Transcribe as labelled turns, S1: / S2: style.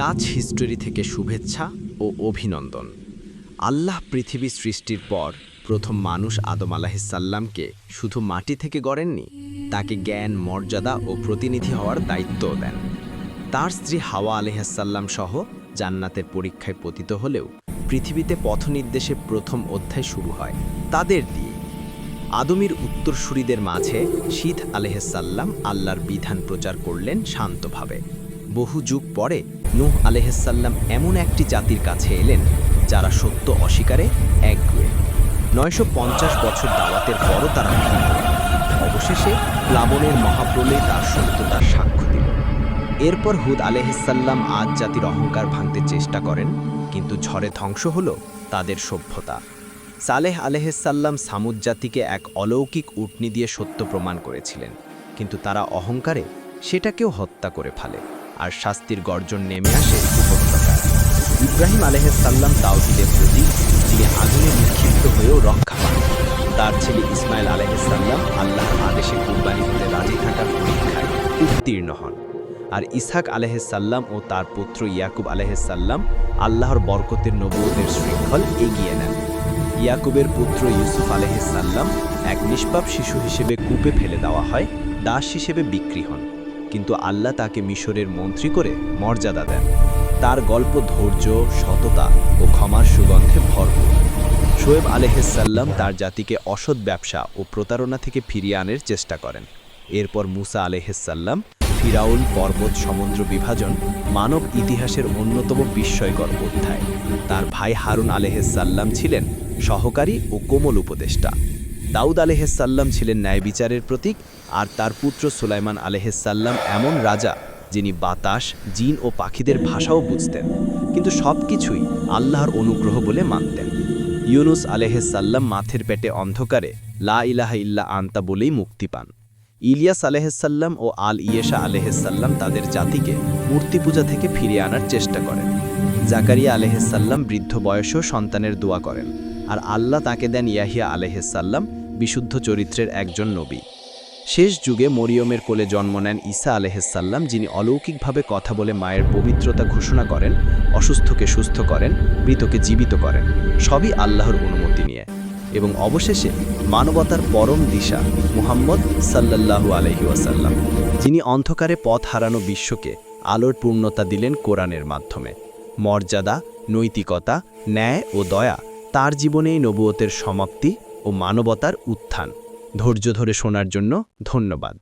S1: Dutch history থেকে শুভেচ্ছা ও অভিনন্দন। আল্লাহ পৃথিবী সৃষ্টির পর প্রথম মানুষ আদম আলাহিসাল্লামকে শুধু মাটি থেকে গড়েননি, তাকে জ্ঞান, মর্যাদা ও প্রতিনিধি হওয়ার দায়িত্বও দেন। তার স্ত্রী হাওয়া আলহাসাল্লাম সহ জান্নাতের পরীক্ষায় পতিত হলেও পৃথিবীতে পথনির্দেশে প্রথম অধ্যায় শুরু হয়। তাদের দিয়ে আদমির উত্তরসূরিদের মাঝে শীত আলেহাসাল্লাম আল্লাহর বিধান প্রচার করলেন শান্তভাবে। বহু যুগ পরে নূহ আলেহাসাল্লাম এমন একটি জাতির কাছে এলেন, যারা সত্য অস্বীকারে একগুয়ে নয়শো পঞ্চাশ বছর দাওয়াতের পরও তারা অবশেষে প্লাবনের মহাপ্রলয়ে তার সত্যতার সাক্ষ্য দিল। এরপর হুদ আলেহিসাল্লাম আজ জাতির অহংকার ভাঙতে চেষ্টা করেন, কিন্তু ঝড়ে ধ্বংস হল তাদের সভ্যতা। সালেহ আলেহিসাল্লাম সামুদ জাতিকে এক অলৌকিক উটনি দিয়ে সত্য প্রমাণ করেছিলেন, কিন্তু তারা অহংকারে সেটাকেও হত্যা করে ফেলে। আর শাস্তির গর্জন নেমে আসে উপত্যকায়। ইব্রাহিম আলেহিসাল্লাম তাওহিদের প্রতি যিনি আগুনে নিক্ষিপ্ত হয়েও রক্ষা পান, তার ছেলে ইসমাইল আলহিসাল্লাম আল্লাহর আদেশে কুরবানি হতে রাজি থাকার পরীক্ষায় উত্তীর্ণ হন। আর ইসহাক আলহিসাল্লাম ও তার পুত্র ইয়াকুব আলহিসাল্লাম আল্লাহর বরকতের নবুয়তের শৃঙ্খল এগিয়ে নেন। ইয়াকুবের পুত্র ইউসুফ আলহিসাল্লাম এক নিষ্পাপ শিশু হিসেবে কূপে ফেলে দেওয়া হয়, দাস হিসেবে বিক্রি হন। কিন্তু আল্লাহ তাকে মিশরের মন্ত্রী করে মর্যাদা দেন। তার গল্প ধৈর্য, সততা ও ক্ষমার সুগন্ধে ভরপুর। শোয়েব আলেহাল্লাম তার জাতিকে অসৎ ব্যবসা ও প্রতারণা থেকে ফিরিয়ে আনার চেষ্টা করেন। এরপর মুসা আলেহাল্লাম ফিরাউল পর্বত সমুদ্র বিভাজন মানব ইতিহাসের অন্যতম বিস্ময়কর অধ্যায়। তার ভাই হারুন আলেহাল্লাম ছিলেন সহকারী ও কোমল উপদেষ্টা। দাউদ আলেহাল্লাম ছিলেন ন্যায় বিচারের প্রতীক, আর তার পুত্র সুলাইমান আলেহাল্লাম এমন রাজা যিনি বাতাস, জিন ও পাখিদের ভাষাও বুঝতেন। কিন্তু সব কিছুই আল্লাহর অনুগ্রহ বলে মানতেন। ইউনুস আলেহাল্লাম মাথের পেটে অন্ধকারে লা ইলাহা ইল্লা আন্তা বলেই মুক্তি পান। ইলিয়াস আলেহাল্লাম ও আল ইয়েশা আলেহাল্লাম তাদের জাতিকে মূর্তি পূজা থেকে ফিরিয়ে আনার চেষ্টা করেন। জাকারিয়া আলেহাল্লাম বৃদ্ধ বয়সেও সন্তানের দোয়া করেন, আর আল্লাহ তাকে দেন ইয়াহিয়া আলেহাল্লাম বিশুদ্ধ চরিত্রের একজন নবী। শেষ যুগে মরিয়মের কোলে জন্ম নেন ঈসা আলেহাল্লাম যিনি অলৌকিকভাবে কথা বলে মায়ের পবিত্রতা ঘোষণা করেন, অসুস্থকে সুস্থ করেন, মৃতকে জীবিত করেন। সবই আল্লাহর অনুমতি নিয়ে। এবং অবশেষে মানবতার পরম দিশা মুহাম্মদ সাল্লাল্লাহু আলহি ওয়াসাল্লাম, যিনি অন্ধকারে পথ হারানো বিশ্বকে আলোর পূর্ণতা দিলেন কোরআনের মাধ্যমে। মর্যাদা, নৈতিকতা, ন্যায় ও দয়া তার জীবনেই নবুয়তের সমাপ্তি ও মানবতার উত্থান। ধৈর্য ধরে শোনার জন্য ধন্যবাদ।